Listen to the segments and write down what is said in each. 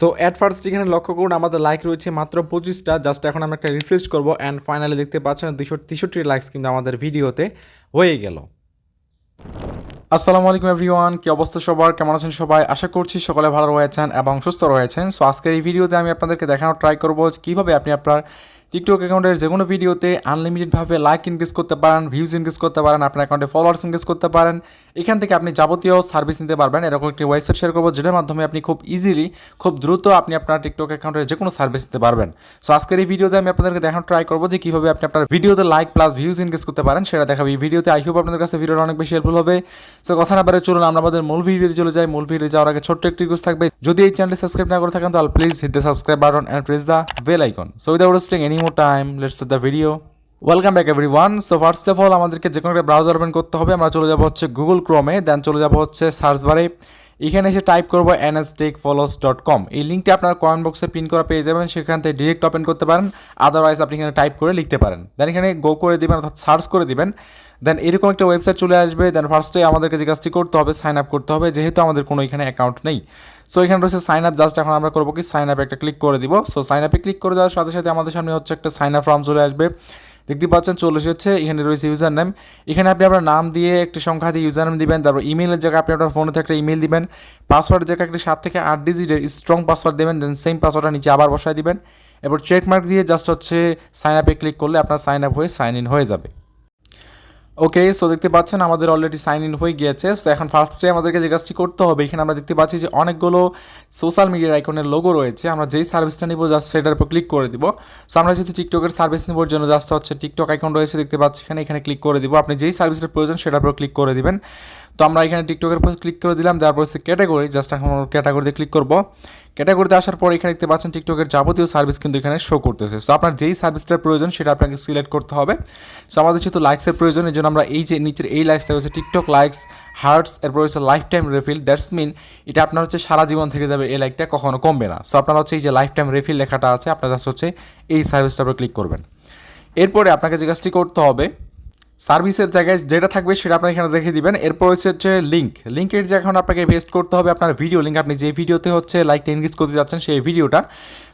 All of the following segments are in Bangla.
সো অ্যাট ফার্স্ট এখানে লক্ষ্য করুন, আমাদের লাইক রয়েছে মাত্র পঁচিশটা। জাস্ট এখন আমরা একটা রিফ্রেশ করব অ্যান্ড ফাইনালি দেখতে পাচ্ছেন দুশো তেষট্টি লাইকস কিন্তু আমাদের ভিডিওতে হয়ে গেল। আসসালামু আলাইকুম এভরিওয়ান কি অবস্থা সবার? কেমন আছেন সবাই? আশা করছি সকলে ভালো রয়েছেন এবং সুস্থ রয়েছেন। সো আজকের এই ভিডিওতে আমি আপনাদেরকে দেখানোর ট্রাই করব কীভাবে আপনি আপনার টিকটক অ্যাকাউন্টের যে কোনো ভিডিওতে আনলিমিটেডভাবে লাইক ইনক্রিজ করতে পারেন ভিউজ ইনক্রিজ করতে পারেন, আপনার অ্যাকাউন্টে ফলোয়ার্স ইনক্রিজ করতে পারেন এখান থেকে আপনি যাবতীয় সার্ভিস নিতে পারবেন। এরকম একটি ওয়েবসাইট শেয়ার করব, যেটার মাধ্যমে আপনি খুব ইজিলি খুব দ্রুত আপনি আপনার টিকটক অ্যাকাউন্টের যে কোনো সার্ভিস নিতে পারবেন। সো আজকের এই ভিডিওতে আমি আপনাদেরকে দেখানোর ট্রাই করব যে কীভাবে আপনি আপনার ভিডিওতে লাইক প্লাস ভিউজ ইনক্রিজ করতে পারেন, সেটা দেখাবো। এই ভিডিওতে আই হোপ আপনাদের কাছে ভিডিওটা অনেক বেশি হেল্পফুল হবে। সো কথা না বারে চলুন, আমরা আমাদের মূল ভিডিওতে চলে যাই। মূল ভিডিও যাওয়ার আগে ছোট্ট একটি রিকোয়েস্ট থাকবে। যদি এই চ্যানেলটি সাবস্ক্রাইব না করে থাকেন, তাহলে please hit the subscribe button and press the bell icon so without wasting any more time let's the video welcome back everyone so first of all আমাদেরকে যে কোনো একটা ব্রাউজার ওপেন করতে হবে। আমরা চলে যাব হচ্ছে গুগল ক্রোমে দেন চলে যাব হচ্ছে সার্চ বারে এখানে এসে টাইপ করব এনএসটেক ফলোস ডট কম এই লিঙ্কটা আপনার কমেন্ট বক্সে পিন করা পেয়ে যাবেন। সেখান থেকে ডিরেক্ট ওপেন করতে পারেন। আদারওয়াইজ আপনি এখানে টাইপ করে লিখতে পারেন। দেন এখানে গো করে দিবেন, অর্থাৎ সার্চ করে দেবেন। দেন এরকম একটা ওয়েবসাইট চলে আসবে। দেন ফার্স্টে আমাদেরকে যে কাজটি করতে হবে সাইন আপ করতে হবে। যেহেতু আমাদের কোনো এখানে অ্যাকাউন্ট নেই। সো এখানে রয়েছে সাইন আপ জাস্ট এখন আমরা করব কি সাইন আপে একটা ক্লিক করে দিব। সো সাইন আপে ক্লিক করে দেওয়ার সাথে সাথে আমাদের সামনে হচ্ছে একটা সাইন আপ ফর্ম চলে আসবে। দেখতে পাচ্ছেন, চলে এসেছে। এখানে রয়েছে ইউজার নেম এখানে আপনি আপনার নাম দিয়ে একটি সংখ্যা দিয়ে ইউজার নেম দিবেন, তারপর ইমেলের জায়গায় আপনি আপনার ফোনে একটা ইমেল দিবেন। পাসওয়ার্ডের জায়গায় একটি সাত থেকে আট ডিজিটের স্ট্রং পাসওয়ার্ড দেবেন দেন সেম পাসওয়ার্ডটা নিচে আবার বসায় দিবেন। এবার চেক মার্ক দিয়ে জাস্ট হচ্ছে সাইন আপে ক্লিক করলে আপনার সাইন আপ হয়ে সাইন ইন হয়ে যাবে। ওকে সো দেখতে পাচ্ছেন আমাদের অলরেডি সাইন ইন হয়ে গিয়েছে। সো এখন ফার্স্টে আমাদেরকে যে কাজটি করতে হবে, এখানে আমরা দেখতে পাচ্ছি যে অনেকগুলো সোশ্যাল মিডিয়ার আইকনের লোগো রয়েছে। আমরা যেই সার্ভিসটা নিব জাস্ট সেটার উপর ক্লিক করে দিব। সো আমরা যেহেতু টিকটকের সার্ভিস নেবার জন্য জাস্ট হচ্ছে টিকটক আইকন রয়েছে, দেখতে পাচ্ছি এখানে এখানে ক্লিক করে দিব। আপনি যেই সার্ভিসের প্রয়োজন, সেটার উপর ক্লিক করে দিবেন। তো আমরা এখানে টিকটকের উপর ক্লিক করে দিলাম তারপর হচ্ছে ক্যাটাগরি জাস্ট এখন ক্যাটাগরিতে ক্লিক করব। ক্যাটাগরিতে আসার পর এখানে দেখতে পাচ্ছেন টিকটকের যাবতীয় সার্ভিস কিন্তু এখানে শো করতেছে। সো আপনার যেই সার্ভিসটার প্রয়োজন, সেটা আপনাকে সিলেক্ট করতে হবে। সো আমাদের যেহেতু লাইক্সের প্রয়োজন, এই জন্য আমরা এই যে নিচের এই লাইক্সটা রয়েছে, টিকটক লাইক্স হার্টস এরপর রয়েছে life time refill that's mean এটা আপনার হচ্ছে সারা জীবন থেকে যাবে, এই লাইকটা কখনো কমবে না। সো আপনার হচ্ছে এই যে লাইফ টাইম রিফিল লেখাটা আছে, আপনার জাস্ট হচ্ছে এই সার্ভিসটার উপর ক্লিক করবেন। এরপরে আপনাকে যে কাজটি করতে হবে সার্ভিসের জায়গায় যেটা থাকবে সেটা আপনার এখানে রেখে দিবেন। এরপর হচ্ছে হচ্ছে লিঙ্ক লিঙ্কের যে এখন আপনাকে পেস্ট করতে হবে আপনার ভিডিও লিঙ্ক আপনি যে ভিডিওতে হচ্ছে লাইকটা ইনক্রিজ করতে যাচ্ছেন সেই ভিডিওটা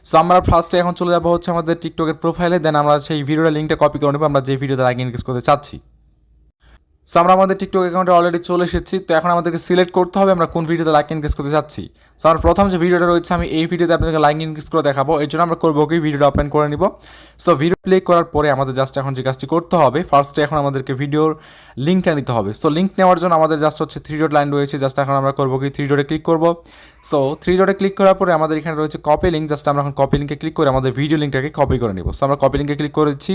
সো আমরা ফার্স্টে এখন চলে যাব হচ্ছে আমাদের টিকটকের প্রোফাইলে দেন আমরা সেই ভিডিওটা লিঙ্কটা কপি করে নেব। আমরা যে ভিডিওতে লাইক ইনক্রিজ করতে চাচ্ছি। সো আমরা আমাদের টিকটক অ্যাকাউন্টে অলরেডি চলে এসেছি, তো এখন আমাদেরকে সিলেক্ট করতে হবে আমরা কোন ভিডিওতে লাইক ইনক্রিজ করতে চাচ্ছি সো আমার প্রথম যে ভিডিওটা রয়েছে, আমি এই ভিডিওতে আপনাদেরকে লাইক ইনক্রিজ করে দেখাবো, এর জন্য আমরা করব কি? ভিডিওটা ওপেন করে নিব। সো ভিডিও প্লে করার পরে আমাদের জাস্ট এখন যে কাজটি করতে হবে ফার্স্টে এখন আমাদেরকে ভিডিওর লিঙ্কটা নিতে হবে। সো লিঙ্ক নেওয়ার জন্য আমাদের জাস্ট হচ্ছে থ্রি ডট লাইন রয়েছে জাস্ট এখন আমরা করব কি? থ্রি ডটে ক্লিক করব। সো থ্রি ডটে ক্লিক করার পরে আমাদের এখানে রয়েছে কপি লিঙ্ক জাস্ট আমরা এখন কপি লিঙ্কে ক্লিক করে আমাদের ভিডিও লিঙ্কটাকে কপি করে নিব। সো আমরা কপি লিঙ্কে ক্লিক করে দিচ্ছি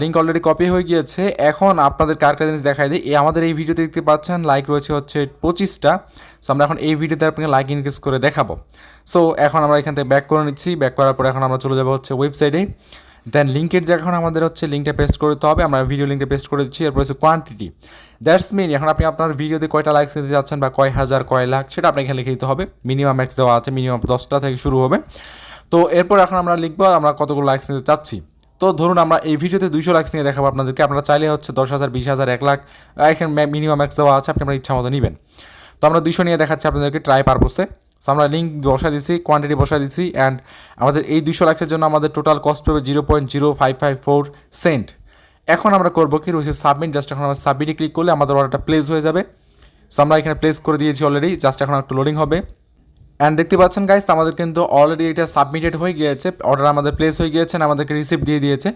লিঙ্ক অলরেডি কপি হয়ে গিয়েছে। এখন আপনাদের কার জিনিস দেখাই দিই। এই আমাদের এই ভিডিওতে দেখতে পাচ্ছেন লাইক রয়েছে হচ্ছে পঁচিশটা। সো আমরা এখন এই ভিডিওতে আপনাকে লাইক ইনক্রিজ করে দেখাবো। সো এখন আমরা এখান থেকে ব্যাক করে নিচ্ছি। ব্যাক করার পরে এখন আমরা চলে যাব হচ্ছে ওয়েবসাইটে দেন লিঙ্কের যে এখন আমাদের হচ্ছে লিঙ্কটা পেস্ট করতে হবে। আমরা ভিডিও লিঙ্কটা পেস্ট করে দিচ্ছি। এরপর হচ্ছে কোয়ান্টিটি দ্যাটস মিন এখন আপনি আপনার ভিডিওতে কয়টা লাইকস দিতে যাচ্ছেন বা কয় হাজার, কয় লাখ, সেটা আপনাকে এখানে লিখে দিতে হবে। মিনিমাম ম্যাক্স দেওয়া আছে। মিনিমাম দশটা থেকে শুরু হবে। তো, এরপর এখন আমরা লিখব আমরা কতগুলো লাইকস নিতে চাচ্ছি। তো ধরুন আমরা এই ভিডিওতে দুইশো লাক্স নিয়ে দেখাবো আপনাদেরকে। আপনারা চাইলে হচ্ছে দশ হাজার, বিশ হাজার, এক লাখ এখানে মিনিমাম ম্যাক্স দেওয়া আছে, আপনি আপনার ইচ্ছা মতো নেবেন। তো আমরা দুইশো নিয়ে দেখাচ্ছি আপনাদেরকে ট্রাই পারপোসে তো আমরা লিঙ্ক বসা দিচ্ছি কোয়ান্টিটি বসা দিচ্ছি অ্যান্ড আমাদের এই দুইশো লাক্সের জন্য আমাদের টোটাল কস্ট পড়বে zero point zero five five four cent এখন আমরা করব কি? রয়েছে সাবমিট জাস্ট এখন আমরা সাবমিটে ক্লিক করলে আমাদের অর্ডারটা প্লেস হয়ে যাবে। সো আমরা এখানে প্লেস করে দিয়েছি অলরেডি জাস্ট এখন একটু লোডিং হবে। অ্যান্ড দেখতে পাচ্ছেন গাইস আমাদের কিন্তু অলরেডি এটা সাবমিটেড হয়ে গিয়েছে। অর্ডার আমাদের প্লেস হয়ে গিয়েছে আমাদেরকে রিসিপ্ট দিয়ে দিয়েছে।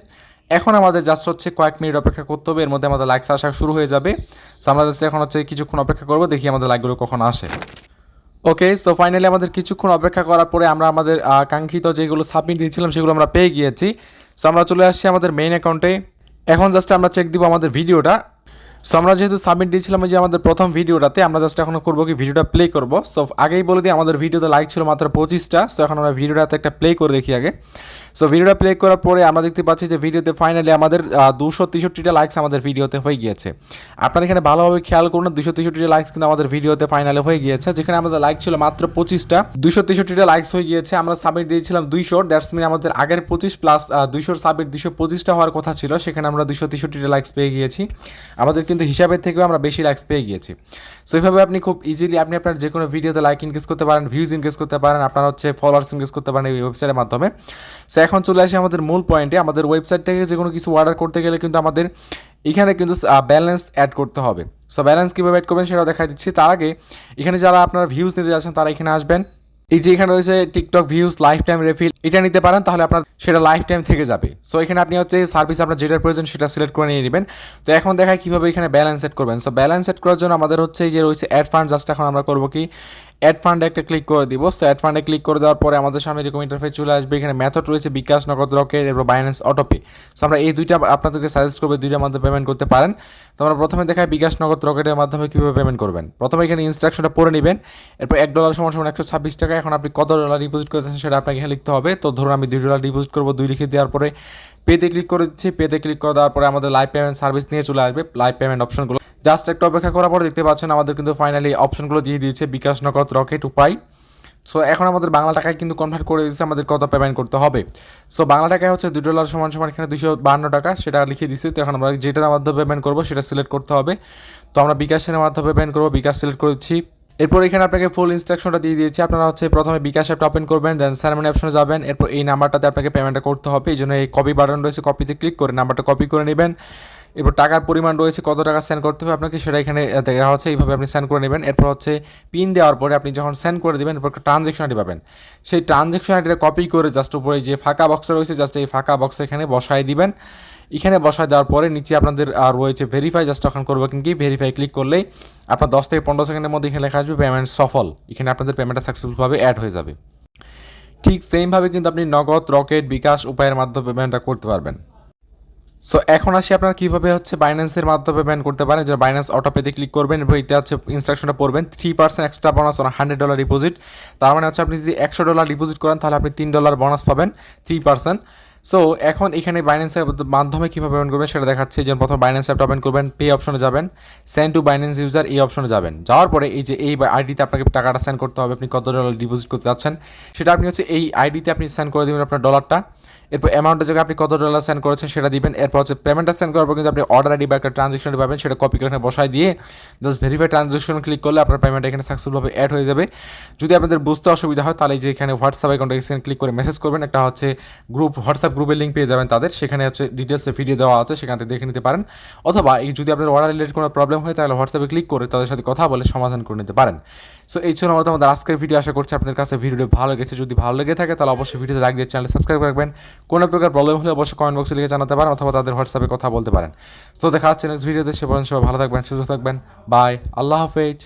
এখন আমাদের জাস্ট হচ্ছে কয়েক মিনিট অপেক্ষা করতে হবে, এর মধ্যে আমাদের লাইকস আসা শুরু হয়ে যাবে। সো আমরা জাস্ট এখন হচ্ছে কিছুক্ষণ অপেক্ষা করব, দেখি আমাদের লাইকগুলো কখন আসে। ওকে সো ফাইনালি আমাদের কিছুক্ষণ অপেক্ষা করার পরে আমরা আমাদের কাঙ্ক্ষিত যেগুলো সাবমিট দিয়েছিলাম, সেগুলো আমরা পেয়ে গিয়েছি। সো আমরা চলে আসছি আমাদের মেইন অ্যাকাউন্টে এখন জাস্ট আমরা চেক দিব আমাদের ভিডিওটা সো আমরা যেহেতু সাবমিট দিয়েছিলাম যে আমাদের প্রথম ভিডিওটাতে, আমরা জাস্ট এখনও করব কি ভিডিওটা প্লে করব। সো আগেই বলে দিই, আমাদের ভিডিওতে লাইক ছিল মাত্র পঁচিশটা। সো এখন আমরা ভিডিওটাতে একটা প্লে করে দেখি আগে। সো ভিডিওটা প্লে করার পরে আমরা দেখতে পাচ্ছি যে ভিডিওতে ফাইনালি আমাদের দুশো তেষট্টিটা লাইকস আমাদের ভিডিওতে হয়ে গিয়েছে। আপনারা এখানে ভালোভাবে খেয়াল করুন, দুশো তেষট্টিটা লাইকস কিন্তু আমাদের ভিডিওতে ফাইনালি হয়ে গিয়েছে। যেখানে আমাদের লাইক ছিল মাত্র পঁচিশটা, দুশো তেষট্টিটা লাইকস হয়ে গিয়েছে। আমরা সাবমিট দিয়েছিলাম দুইশোর দ্যাটস মিন আমাদের আগের পঁচিশ প্লাস দুইশোর সাবমিট দুশো পঁচিশটা হওয়ার কথা ছিল, সেখানে আমরা দুশো তেষট্টিটা লাইকস পেয়ে গিয়েছি। আমাদের কিন্তু হিসাবের থেকেও আমরা বেশি লাইকস পেয়ে গিয়েছি। সো এইভাবে আপনি খুব ইজিলি আপনি আপনার যে কোনো ভিডিওতে লাইক ইনক্রিজ করতে পারেন ভিউজ ইনক্রিজ করতে পারেন, আপনার হচ্ছে ফলোয়ার্স ইনক্রিজ করতে পারেন এই ওয়েবসাইটের মাধ্যমে। সো এখন চলে আসি আমাদের মূল পয়েন্টে আমাদের ওয়েবসাইট থেকে যে কোনো কিছু অর্ডার করতে গেলে কিন্তু আমাদের এখানে কিন্তু ব্যালেন্স অ্যাড করতে হবে। সো ব্যালেন্স কীভাবে অ্যাড করবেন সেটাও দেখাই দিচ্ছি। তার আগে এখানে যারা আপনারা ভিউজ নিতে যাচ্ছেন, তারা এখানে আসবেন। এই যে এখানে রয়েছে TikTok views lifetime refill এটা নিতে পারেন, তাহলে আপনার সেটা লাইফ টাইম থেকে যাবে। সো এখানে আপনি হচ্ছে সার্ভিস আপনার যেটার প্রয়োজন সেটা সিলেক্ট করে নিয়ে নেবেন। তো এখন দেখায় কীভাবে এখানে ব্যালেন্স সেট করবেন। সো ব্যালেন্স সেট করার জন্য আমাদের হচ্ছে এই যে রয়েছে অ্যাড ফান্ড জাস্ট এখন আমরা করব কি? অ্যাড ফান্ডে একটা ক্লিক করে দিব। সো অ্যাড ফান্ডে ক্লিক করে দেওয়ার পরে আমাদের সামনে এরকম ইন্টারফেস চলে আসবে। এখানে মেথড রয়েছে, বিকাশ, নগদ, রকেট, এরপর বাইন্যান্স অটোপে সো আমরা এই দুইটা আপনাদেরকে সাজেস্ট করব দুইটার মাধ্যমে পেমেন্ট করতে পারেন। তো আমরা প্রথমে দেখাই বিকাশ, নগদ, রকেটের মাধ্যমে কীভাবে পেমেন্ট করবেন। প্রথমে এখানে ইনস্ট্রাকশনটা পড়ে নেবেন। এরপর এক ডলার সমান সমান একশো ছাব্বিশ টাকা। এখন আপনি কত ডলার ডিপোজিট করতেছেন সেটা আপনাকে এখানে লিখতে হবে। তো ধরুন আমি দুই ডলার ডিপোজিট করব, দুই লিখে দেওয়ার পরে পেতে ক্লিক করে দিচ্ছি পেতে ক্লিক করে দেওয়ার পরে আমাদের লাইভ পেমেন্ট সার্ভিস নিয়ে চলে আসবে। লাইভ পেমেন্ট অপশনগুলো জাস্ট একটু অপেক্ষা করার পরে দেখতে পাচ্ছেন আমাদের কিন্তু ফাইনালি অপশনগুলো দিয়ে দিয়েছে বিকাশ নগদ রকেট উপায়। সো এখন আমাদের বাংলা টাকায় কিন্তু কনভার্ট করে দিয়েছে, আমাদের কত পেমেন্ট করতে হবে? সো বাংলা টাকায় হচ্ছে দুই ডলার সমান সমান এখানে দুশো বাহান্ন টাকা, সেটা লিখে দিচ্ছি তো এখন আমরা যেটার মাধ্যমে পেমেন্ট করব, সেটা সিলেক্ট করতে হবে। তো আমরা বিকাশের মাধ্যমে পেমেন্ট করব, বিকাশ সিলেক্ট করে দিচ্ছি এরপর এখানে আপনাকে ফুল ইনস্ট্রাকশনটা দিয়ে দিয়েছি। আপনারা হচ্ছে প্রথমে বিকাশ অ্যাপটা ওপেন করবেন দেন স্যারেমনি অপশনে যাবেন। এরপর এই নাম্বারটাতে আপনাকে পেমেন্টটা করতে হবে। এই জন্য এই কপি বাটন রয়েছে কপিতে ক্লিক করে নাম্বারটা কপি করে নেবেন। এরপর টাকার পরিমাণ রয়েছে, কত টাকা সেন্ড করতে হবে আপনাকে সেটা এখানে দেখা হচ্ছে, এইভাবে আপনি সেন্ড করে নেবেন। এরপর হচ্ছে পিন দেওয়ার পরে আপনি যখন সেন্ড করে দেবেন, এরপর ট্রানজ্যাকশন আইডি পাবেন। সেই ট্রানজ্যাকশন আইডিটা কপি করে জাস্ট উপরে যে ফাঁকা বক্স রয়েছে জাস্ট এই ফাঁকা বক্স এখানে বসায় দিবেন। এখানে বসায় দেওয়ার পরে নিচে আপনাদের আর রয়েছে ভেরিফাই জাস্ট তখন করব কিন্তু ভেরিফাই ক্লিক করলেই আপনার দশ থেকে পনেরো সেকেন্ডের মধ্যে এখানে লেখা আসবে পেমেন্ট সফল। এখানে আপনাদের পেমেন্টটা সাকসেসফুলভাবে অ্যাড হয়ে যাবে। ঠিক সেমভাবে কিন্তু আপনি নগদ রকেট বিকাশ উপায়ের মাধ্যমে পেমেন্টটা করতে পারবেন। সো এখন আসি আপনারা কীভাবে হচ্ছে বাইন্যান্সের মাধ্যমে পেমেন্ট করতে পারেন। যে বাইন্যান্স অটোপেতে ক্লিক করবেন এবং এটা হচ্ছে ইনস্ট্রাকশনটা পড়বেন। Three percent extra bonus on hundred dollar deposit তার মানে হচ্ছে আপনি যদি একশো ডলার ডিপোজিট করেন, তাহলে আপনি তিন ডলার বোনাস পাবেন থ্রি পার্সেন্ট সো এখন এখানে বাইন্যান্সের মাধ্যমে কীভাবে পেমেন্ট করবেন সেটা দেখাচ্ছে। যেমন প্রথমে বাইন্যান্স অ্যাপটা ওপেন করবেন পে অপশনে যাবেন সেন্ড টু বাইন্যান্স ইউজার এই অপশনে যাবেন। যাওয়ার পরে এই যে এই আইডিতে আপনাকে টাকাটা সেন্ড করতে হবে, আপনি কত ডলার ডিপোজিট করতে যাচ্ছেন, সেটা আপনি হচ্ছে এই আইডিতে আপনি সেন্ড করে দেবেন আপনার ডলারটা এরপর অ্যামাউন্টের জায়গায় আপনি কত ডলার সেন্ড করেছেন সেটা দিবেন। এরপর হচ্ছে পেমেন্টটা সেন্ড করার পর কিন্তু আপনি অর্ডার আইডি বা একটা ট্রানজেকশন পাবেন, সেটা কপি করে এখানে বসায় দিয়ে জাস্ট ভেরিফাই ট্রানজেকশন ক্লিক করলে আপনার পেমেন্ট এখানে সাকসেসফুলভাবে অ্যাড হয়ে যাবে। যদি আপনাদের বুঝতে অসুবিধা হয়, তাহলে যে এখানে হোয়াটসঅ্যাপ অ্যাকাউন্টে এখানে ক্লিক করে মেসেজ করবেন। একটা হচ্ছে গ্রুপ হোয়াটসঅ্যাপ গ্রুপের লিঙ্ক পেয়ে যাবেন তাদের। সেখানে হচ্ছে ডিটেলসে ভিডিও দেওয়া আছে, সেখান থেকে দেখে নিতে পারেন। অথবা এই যদি আপনার অর্ডার রিলেটেড কোনো প্রবলেম হয়, তাহলে হোয়াটসঅ্যাপে ক্লিক করে তাদের সাথে কথা বলে সমাধান করে নিতে পারেন। সো এই জন্য আমাদের আজকের ভিডিও আশা করছি আপনাদের কাছে ভিডিওটি ভালো লেগেছে। যদি ভালো লেগে থাকে, তাহলে অবশ্যই ভিডিওতে লাইক দিয়ে চ্যানেল সাবস্ক্রাইব রাখবেন। কোনো প্রকার প্রবলেম হলে অবশ্যই কমেন্ট বক্সে লিখে জানাতে পারেন অথবা তাদের হোয়াটসঅ্যাপে কথা বলতে পারেন। তো দেখা হচ্ছে নেক্সট ভিডিওতে সে পর্যন্ত সবাই ভালো থাকবেন, সুস্থ থাকবেন। বাই আল্লাহ হাফেজ।